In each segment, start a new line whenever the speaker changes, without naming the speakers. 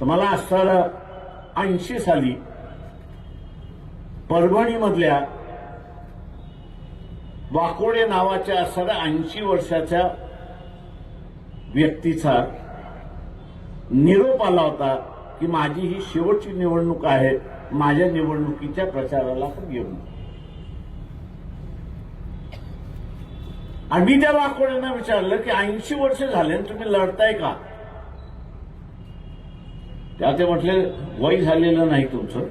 तर मला असं ऐंशी साली परभणीमधल्या वाकोडे नावाच्या असणाऱ्या ऐंशी वर्षाच्या व्यक्तीचा निरोप आला होता की माझी ही शेवटची निवडणूक आहे माझ्या निवडणुकीच्या प्रचाराला पण घेऊन आणि मी त्या वाकोड्यांना विचारलं की ऐंशी वर्ष झाले आणि तुम्ही लढताय का? त्या ते म्हटले वय झालेलं नाही तुमचं.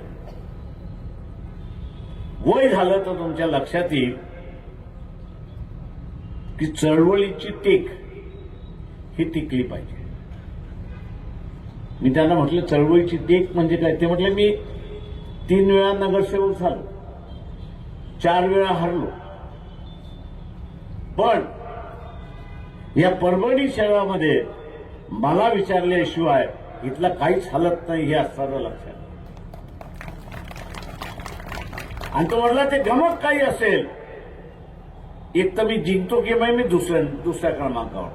वय झालं तर तुमच्या लक्षात येईल की चळवळीची टेक ही टिकली पाहिजे. मी त्यांना म्हटलं चळवळीची टेक म्हणजे काय? ते म्हटले मी तीन वेळा नगरसेवक झालो चार वेळा हरलो. पण या परभणी शहरामध्ये मला विचारल्याशिवाय इथलं काहीच हलत नाही हे असताना लक्षात आणि तो म्हटला ते गमक काही असेल. एक तर मी जिंकतो किंवा मी दुसऱ्या दुसऱ्या क्रमांकावर.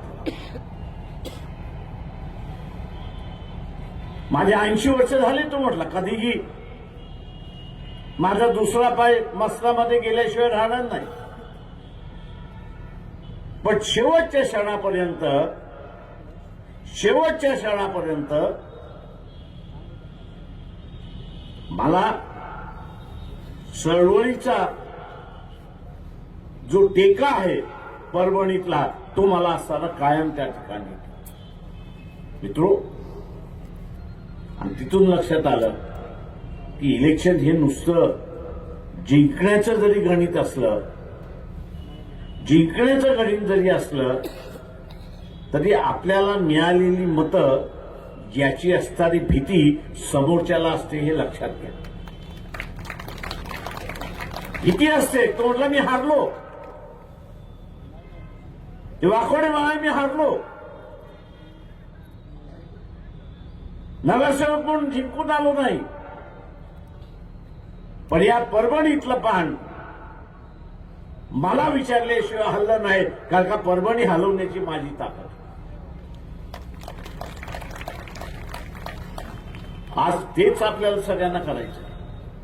माझे ऐंशी वर्ष झाले तो म्हटला कधीही माझा दुसरा पाय मस्तामध्ये गेल्याशिवाय राहणार नाही. पण शेवटच्या क्षणापर्यंत शेवटच्या क्षणापर्यंत मला चळवळीचा जो टेका आहे परभणीतला तो मला असताना कायम त्या ठिकाणी मित्रो आणि तिथून लक्षात आलं की इलेक्शन हे नुसतं जिंकण्याचं जरी गणित असलं जिंकण्याचं गणित जरी असलं तरी आपल्याला मिळालेली मतं याची असणारी भीती समोरच्याला असते हे लक्षात घ्या. भीती असते तो म्हटला मी हारलो. ते वाकोडे म्हणाले मी हारलो. नगरसेवक म्हणून जिंकून आलो नाही. पण या परभणीतलं पान मला विचारल्याशिवाय हल्लं नाही कारण का परभणी हलवण्याची माझी ताकद आज तेच आपल्याला सगळ्यांना करायचं